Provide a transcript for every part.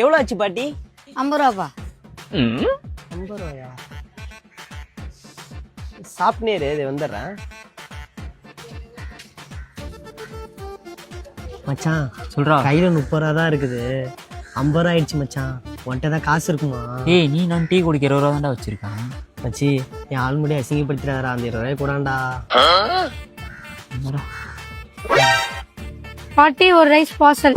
எவ்வளோ ஆச்சு பாட்டி? ஐம்பது ரூபாப்பா ஐம்பது ரூபாயா சாப்பிட்னே இரு இது வந்துடுறேன். மச்சான் சொல்றா. கையில முப்பது ரூபா தான் இருக்குது. ஐம்பது ரூபா ஆயிடுச்சு மச்சான். உன்கிட்ட தான் காசு இருக்குமா? ஏய் நீ நான் டீ குடிக்க இருபது ரூபா தான்டா வச்சிருக்கேன் மச்சி என் ஆள்முடி அசிங்கப்படுத்துறாரா அந்த இருபது ரூபாய் கூடாண்டா? பாட்டி ஒரு ரைஸ் பார்சல்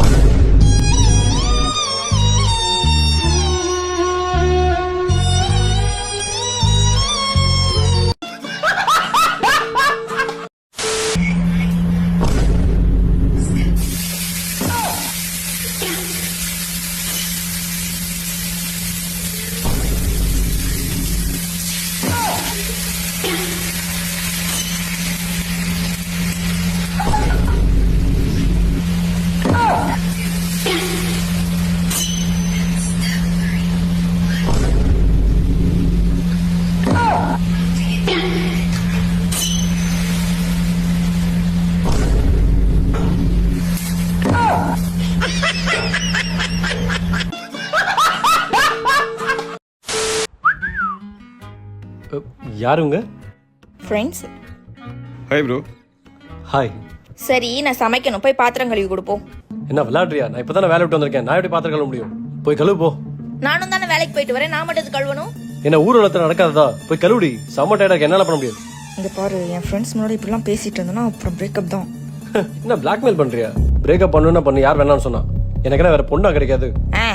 யாருங்க ஃப்ரெண்ட்ஸ் ஹாய் ப்ரோ ஹாய் சரி நான் சமைக்கணும். போய் பாத்திரம் கழுவி கொடுப்போம். என்ன விளையாடுறியா? நான் இப்போ தானே வேலை விட்டு வந்திருக்கேன். நான் எப்படி பாத்திரம் கழுவ முடியும்? போய் கழுவு போ. நானும் தானே வேலைக்கு போயிட்டு வரேன். நான் மட்டும் கழுவணும்? என்ன ஊர் உலகத்தில் நடக்காததா? போய் கழுவுடி. செம்ம டயர்டாக என்னால பண்ண முடியாது. இங்க பாரு என் ஃப்ரெண்ட்ஸ் முன்னாடி இப்படிலாம் பேசிட்டு இருந்தேன்னா அப்புறம் பிரேக்கப் தான். என்ன பிளாக்மெயில் பண்றியா? பிரேக்கப் பண்ணுன்னா பண்ணு. யார் வேணாம்னு சொன்னா. எனக்கு என்ன வேற பொண்ணா கிடைக்காது. ஆ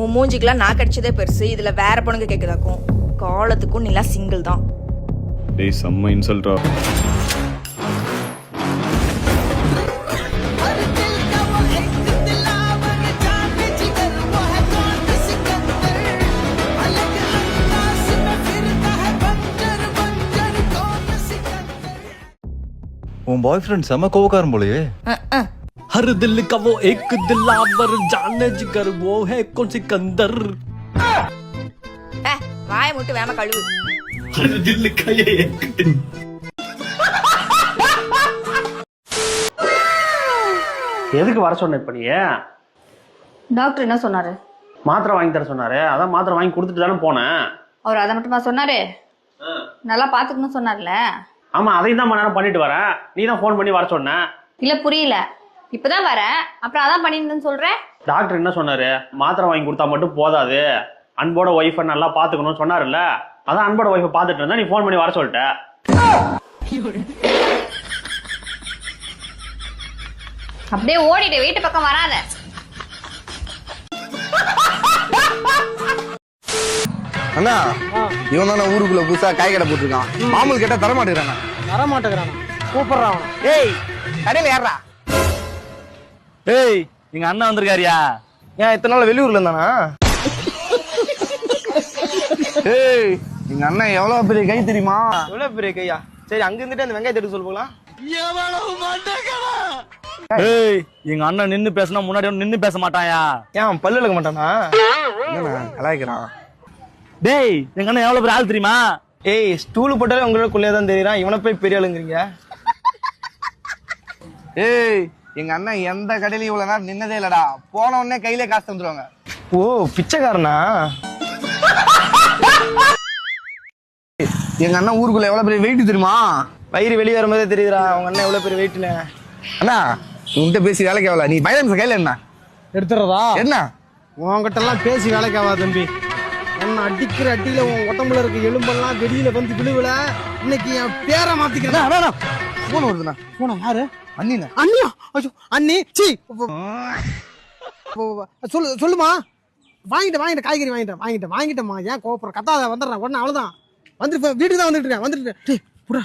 உன் மூஞ்சிக்கெல்லாம் நான் கடிச்சதே பெருசு. இதுல வேற பொண்ணுங்க கேக்குதாக்கும். காலத்துக்கும் நீலாம் சிங்கிள் தான் டேய் செம்ம இன்சல்ட்டா உன் பாய் ஃப்ரெண்ட் செம்ம கோவக்காரன் போலயே அஹ், அஹ். हर दिल का वो एक दिलावर जाने जिगर वो है कौन सिकंदर ஏ, வாய மட்டும் வேம கழுவு. எதுக்கு வர சொன்ன இப்ப நீ? டாக்டர் என்ன சொன்னாரு? மாத்திரை வாங்கி தர சொன்னாரு. அதான் மாத்திரை வாங்கி கொடுத்துட்டு தானே போனேன். அவர் அதை மட்டுமா சொன்னாரு? நல்லா பாத்துக்கணும்னு சொன்னார்ல. ஆமா அதையும் தான் நேரம் பண்ணிட்டு வரேன். நீ தான் ஃபோன் பண்ணி வர சொன்ன. இல்ல புரியல. இப்பதான் வரேன். அப்புறம் அதான் பண்ணிருந்தேன்னு சொல்றேன். டாக்டர் என்ன சொன்னாரு? மாத்திரை வாங்கி கொடுத்தா மட்டும் போதாது. அன்போட ஒய்ஃபை நல்லா பாத்துக்கணும்னு சொன்னாருல்ல? அதான் அன்போட ஒய்ஃபை பார்த்துட்டு இருந்தா நீ ஃபோன் பண்ணி வர சொல்லிட்ட. அப்படியே ஓடிட்டு வீட்டு பக்கம் வராத. அண்ணா இவன் தானே ஊருக்குள்ள புதுசா காய் கடை போட்டிருக்கான். மாமூல் கேட்டா தர மாட்டேங்கிறானா? வர மாட்டேங்கிறானா கூப்பிடுறான் ஏய் கடையில ஏறா ஏய் எங்க அண்ணன் வந்திருக்காருயா? ஏன் இத்தனை நாள் வெளியூர்ல இருந்தானா? ஏய். எங்க அண்ணன் எவ்வளவு பெரிய கை தெரியுமா? எவ்வளவு பெரிய கையா? சரி அங்க இருந்துட்டு அந்த வெங்காயத்தை எடுக்க சொல்ல போகலாம். ஏய் எங்க அண்ணன் நின்னு பேசினா முன்னாடி நின்னு பேச மாட்டாயா ஏன் பல்லு இழக்க மாட்டானா? கலாய்க்கிறான். டேய் எங்க அண்ணன் எவ்வளவு பெரிய ஆள் தெரியுமா? ஏய் ஸ்டூல் போட்டாலே உங்களுக்குள்ளே தான் தெரியுறான். இவனை போய் பெரிய ஆளுங்கிறீங்க. ஏய் எங்க அண்ணன் எந்த கடையிலயும் இவ்வளவு நேரம் நின்னதே இல்லடா. போன உடனே கையிலே காசு தந்துருவாங்க. ஓ பிச்சைக்காரனா? எங்க அண்ணன் ஊருக்குள்ள எவ்வளவு பெரிய வெயிட் தெரியுமா? வயிறு வெளியே வரும்போதே தெரியுதுடா அவங்க அண்ணன் எவ்வளவு பெரிய வெயிட்னு அண்ணா உன்கிட்ட பேசி வேலைக்கு எவ்வளவு நீ பைலன்ஸ் கையில என்ன? எடுத்துறதா என்ன? உன்கிட்ட எல்லாம் பேசி வேலைக்கு ஆகாது தம்பி. உன்னை அடிக்கிற அடியில உன் உடம்புல இருக்க எலும்பெல்லாம் வெளியில வந்து விழுவுல? இன்னைக்கு என் பேரை மாத்திக்கிறேன். போன் வருதுண்ணா. போன யாரு? அண்ணிண்ணா. அண்ணியா ஐயோ அண்ணி. சி. சொல்லு சொல்லுமா. வாங்கிட்டேன் வாங்கிட்டேன் காய்கறி வாங்கிட்டேன் வாங்கிட்டேன் வாங்கிட்டேம்மா. ஏன் கோபுற கத்தாத வந்துடுறேன். உடனே அவ்வளோதான் வந்துட்டு வீட்டுக்கு தான் வந்துட்டு இருக்கேன் வந்துட்டு இருக்கேன். டேய் புடா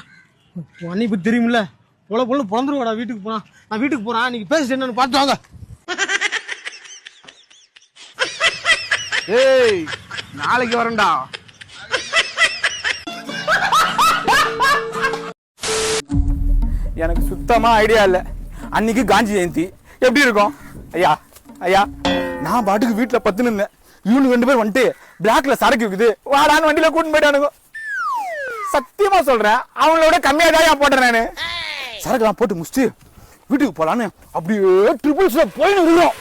தெரியுமில்ல. உள்ள பொண்ணு பிறந்துருவாடா வீட்டுக்கு போனா. நான் வீட்டுக்கு போறேன் நீங்க பேசிட்டு என்னன்னு பார்த்து வாங்க. ஏய் நாளைக்கு வரேன்டா. எனக்கு சுத்தமா ஐடியா இல்ல. அன்னைக்கு காந்தி ஜெயந்தி. எப்படி இருக்கும்? ஐயா ஐயா நான் பாட்டுக்கு வீட்டுல பத்து நின்னேன் இவனு ரெண்டு பேர் வந்துட்டு பிளாக்ல சரக்கு இருக்குது வாடான்னு வண்டியில கூட்டிட்டு போயிட்டானுங்க. சத்தியமா சொல்றேன். அவங்களோட கம்மியா தான் போட்டேன் நானு. சரக்குலாம் போட்டு முடிச்சுட்டு வீட்டுக்கு போலான்னு அப்படியே ட்ரிபிள்ஸ்ல போயின்னு விடுறோம்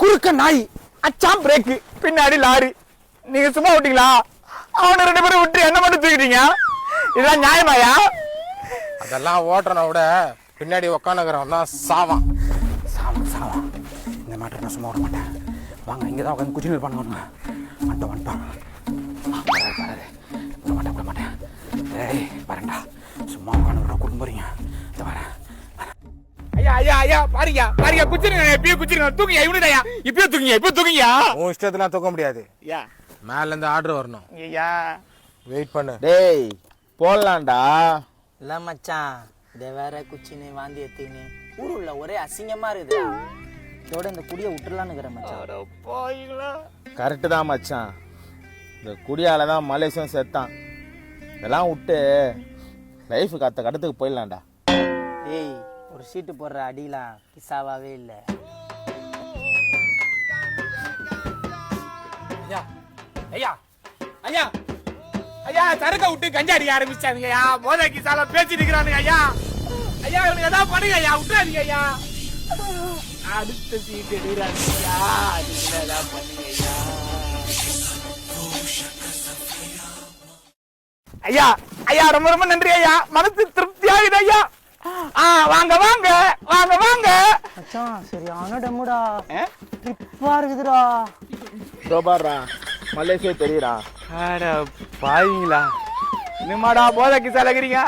குறுக்க நாய் அச்சாம் பிரேக் பின்னாடி லாரி. நீங்க சும்மா விட்டீங்களா? அவனை ரெண்டு பேரும் விட்டு என்ன மட்டும் தூக்கிட்டீங்க? இதெல்லாம் நியாயமாயா? அதெல்லாம் ஓட்டுறனை விட பின்னாடி உக்காந்துக்கிறவன் தான் சாவான். சாவம் சாவம் இந்த மாட்டை நான் சும்மா விட மாட்டேன். வாங்க இங்கே தான் உட்காந்து குச்சினு இருப்பாங்க வாங்க வந்துட்டோம் வந்துட்டோம். விட மாட்டேன் விட மாட்டேன். ஏய் வரேன்டா சும்மா உட்காந்து விட கூட்டு போறீங்க. இந்த வரேன் ஐயா ஐயா ஐயா பாருங்க பாருங்க குச்சிருங்க எப்பயும் குச்சிருங்க. தூக்குங்க இவனுடையா இப்பயும் தூக்குங்க இப்பயும் தூக்குங்க உன் இஷ்டத்துலாம் தூக்க முடியாது. ஐயா. மேல இருந்து ஆர்டர் வரணும். ஐயா. வெயிட் பண்ணு. டேய் போடலாம்டா. இல்ல மச்சான். இதை வேற குச்சின்னு வாந்தி எடுத்துக்கின்னு. ஊர் உள்ள ஒரே அசிங்கமா இருக்குதுடா. இதோட இந்த குடியை விட்டுலான்னு மச்சான். கரெக்டு தான் மச்சான். இந்த குடியால தான் மலேசியம் செத்தான். இதெல்லாம் விட்டு லைஃப் கத்த கடத்துக்கு போயிடலாம்டா. ஏய் ஒரு சீட்டு போடுற அடிலாம் கிசாவாவே இல்லை. ஐயா ஐயா ஐயா ஐயா சரக்க விட்டு கஞ்சா அடிக்க ஆரம்பிச்சானுங்க ஐயா. மோதக்கி சால பேசிட்டு இருக்கிறானுங்க ஐயா. ஐயா இவனுக்கு ஏதாவது பண்ணுங்க ஐயா. விட்டுறாதீங்க ஐயா. அடுத்த சீட்டு எடுக்கிறானுங்க ஐயா. பண்ணுங்க ஐயா. ஐயா ஐயா ரொம்ப ரொம்ப நன்றி ஐயா. மனசு திருப்தி ஆகுது ஐயா. ஆ வாங்க வாங்க வாங்க வாங்க. மச்சான் சரியான டம்முடா. ட்ரிப்பா இருக்குதுடா. சோபாடுறா மலேசியா தெரியுறா அட பாவீங்களா? என்னமாடா போதைக்கு செலகிறீங்க?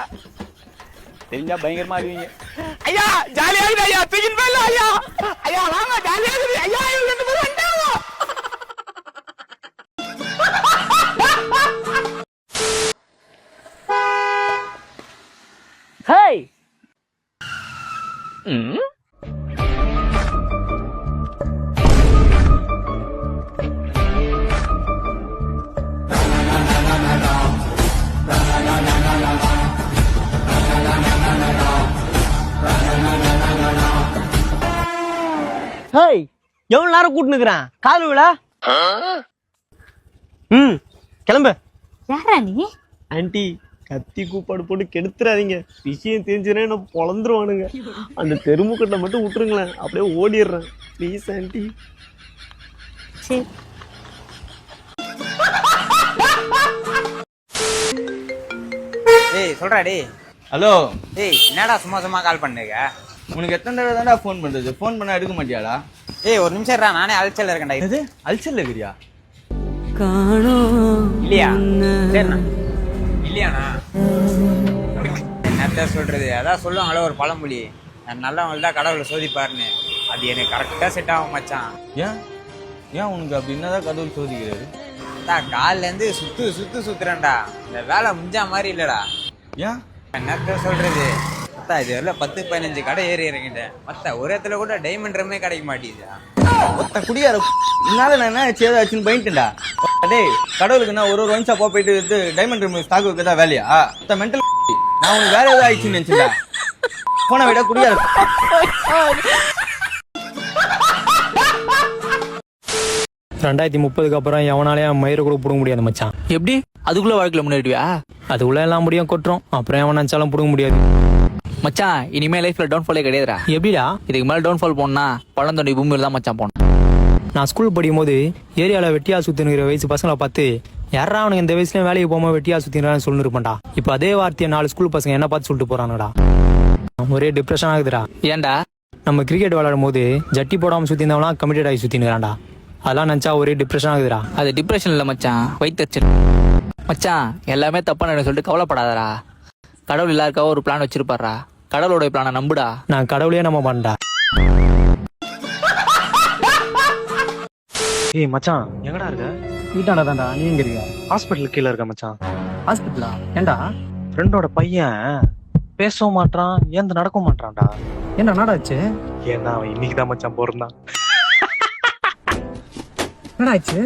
தெரிஞ்சா பயங்கரமா இருவீங்க ஐயா ஜாலியா இருக்குது ஐயா. தூக்கின் போயில ஐயா ஐயா. ஹேய் எவ்வளவு நேரம் கூட்டுனுக்குறேன்? கால் விழா? ம் கிளம்பு. யாரா நீ? ஆன்ட்டி கத்தி கூப்பாடு போட்டு கெடுத்துறாதீங்க. விஷயம் தெரிஞ்சுனா என்ன பொழந்துருவானுங்க. அந்த தெருமுக்கட்டை மட்டும் விட்டுருங்களேன். அப்படியே ஓடிடுறேன். ப்ளீஸ் ஆன்ட்டி சரி. ஏய் சொல்றா டேய். ஹலோ. ஏய் என்னடா சும்மா சும்மா கால் பண்ணுங்க உனக்கு எத்தனை தடவை தான்டா ஃபோன் பண்றது? ஃபோன் பண்ணா எடுக்க மாட்டியாடா? ஏய் ஒரு நிமிஷம் இருடா நானே அலைச்சல் இருக்கேன்டா. எது அல்சல்ல இருக்கிறியா? இல்லையா? சரிண்ணா. இல்லையாண்ணா? என்னத்த சொல்றது? அதான் சொல்லுவாங்களே ஒரு பழமொழி. நல்லவங்க தான் கடவுளை சோதிப்பாருன்னு. அது எனக்கு கரெக்டா செட் ஆகும் மச்சான். ஏன்? ஏன் உனக்கு அப்படி? என்னதான் கடவுள் சோதிக்கிறாரு? அதான் கால்ல இருந்து சுத்து சுத்து சுத்துறேன்டா. இந்த வேலை முடிஞ்சா மாதிரி இல்லடா. ஏன்? என்னத்த சொல்றது? மத்தா இது? வரல பத்து பதினஞ்சு கடை ஏறி இறங்கிட்டேன். மத்த ஒரு இடத்துல கூட டைமண்ட் ரம்மே கிடைக்க மாட்டேங்குதா ஒத்த குடியார இதனால நான் என்ன சேதாச்சுன்னு பயந்துட்டேன்டா. டேய் கடவுளுக்கு நான் ஒரு ஒரு ஒன் ஷாப்பா போயிட்டு எடுத்து டைமண்ட் ரூம் ஸ்டாக் வைக்கதா வேலையா? ஒத்த மென்டல் நான் உனக்கு வேற ஏதாவது ஆயிடுச்சுன்னு நினைச்சேன்டா. போன விட குடியார. ரெண்டாயிரத்தி முப்பதுக்கு அப்புறம் எவனாலையும் மயிரை கூட பிடுங்க முடியாது மச்சான். எப்படி? அதுக்குள்ள வாழ்க்கையில முன்னேறிடுவியா அதுக்குள்ள எல்லாம் முடியும் கொட்டுறோம். அப்புறம் எவன் நினைச்சாலும் பிடுங்க முடியாது. மச்சான் இனிமே லைஃப்ல டவுன் ஃபாலே கிடையாதுடா. எப்படிடா? இதுக்கு மேல டவுன் ஃபால் போனா பழந்தொண்டி பூமியில தான் மச்சான் போனோம் நான் ஸ்கூல் படிக்கும் போது ஏரியாவில் வெட்டியா சுத்தினுக்கிற வயசு பசங்களை பார்த்து யாரா அவனுக்கு இந்த வயசுல வேலைக்கு போகாம வெட்டியா சுத்தினான்னு சொல்லி இருப்பான்டா இப்போ அதே வார்த்தையை நாலு ஸ்கூல் பசங்க என்ன பார்த்து சொல்லிட்டு போறானுடா ஒரே டிப்ரெஷன் ஆகுதுடா ஏன்டா? நம்ம கிரிக்கெட் விளையாடும் போது ஜட்டி போடாம சுத்தினவனா கமிட்டட் ஆகி சுத்தினுறான்டா அதெல்லாம் நினைச்சா ஒரே டிப்ரெஷன் ஆகுதுடா அது டிப்ரெஷன் இல்ல மச்சான் வயிற்றுச்சல் மச்சான் எல்லாமே தப்பா நடக்கும் சொல்லிட்டு கவலைப்படாதடா. கடவுள் எல்லாருக்காக ஒரு பிளான் வச்சிருப்பாரா கடவுளோட பிளானை நம்புடா. நான் கடவுளையே நம்ப மாட்டேன்டா ஏய் மச்சான் எங்கடா இருக்க? வீட்டாண்டா தான்டா நீ எங்க இருக்க? ஹாஸ்பிட்டல் கீழ இருக்க மச்சான். ஹாஸ்பிட்டலா ஏண்டா ஃப்ரெண்டோட பையன் பேசவும் மாட்றான் ஏந்து நடக்கவும் மாட்றான்டா. என்ன நடாச்சு ஏன்னா அவன் இன்னைக்கு தான் மச்சான் பிறந்தான். என்னாச்சு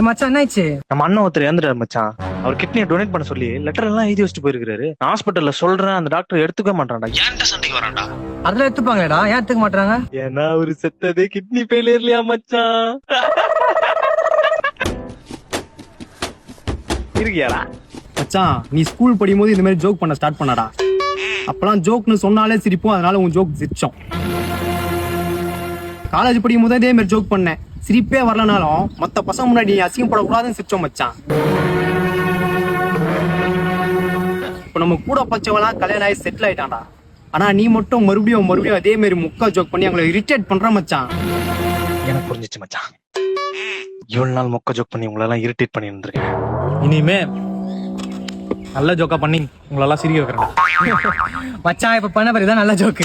ஏ மச்சான் என்னாச்சு? நம்ம அண்ணன் ஒருத்தர் இறந்துட்டாரு மச்சான். அவர் கிட்னியை டொனேட் பண்ண சொல்லி லெட்டர் எல்லாம் எழுதி வச்சுட்டு போயிருக்காரு நான் ஹாஸ்பிட்டல்ல சொல்றேன் அந்த டாக்டர் எடுத்துக்க மாட்டான்டா. ஏன்ட்ட சண்டைக்கு வரான்டா? அதெல்லாம் எடுத்துப்பாங்களேடா. ஏன் எடுத்துக்க மாட்டாங்க ஏன்னா அவரு செத்ததே கிட்னி ஃபெயிலியர்லயா மச்சான்? இருக்கியாடா? மச்சான் நீ ஸ்கூல் படிக்கும் போது இந்த மாதிரி ஜோக் பண்ண ஸ்டார்ட் பண்ணடா. அப்பலாம் ஜோக்னு சொன்னாலே சிரிப்போம் அதனால உன் ஜோக் சிரிச்சோம் காலேஜ் படிக்கும் போது இதே மாதிரி ஜோக் பண்ணேன். சிரிப்பே வரலனாலும் மத்த பசங்க முன்னாடி நீ அசிங்கப்படக்கூடாதுன்னு சிரிச்சோம் மச்சான். இப்போ நம்ம கூட பச்சவெல்லாம் கல்யாணம் ஆகி செட்டில் ஆயிட்டான்டா. ஆனா நீ மட்டும் மறுபடியும் மறுபடியும் அதே மாதிரி முக்கா ஜோக் பண்ணி அவங்களை இரிட்டேட் பண்ற மச்சான். எனக்கு புரிஞ்சிச்சு மச்சான். இவ்வளவு நாள் மொக்க ஜோக் பண்ணி உங்களை எல்லாம் இரிட்டேட் பண்ணி இருந்திருக்கேன். இனிமே நல்ல ஜோக்கா பண்ணி உங்களெல்லாம் சிரிக்க வைக்கிறேன் மச்சான் இப்ப பண்ண பிறகு தான் நல்ல ஜோக்கு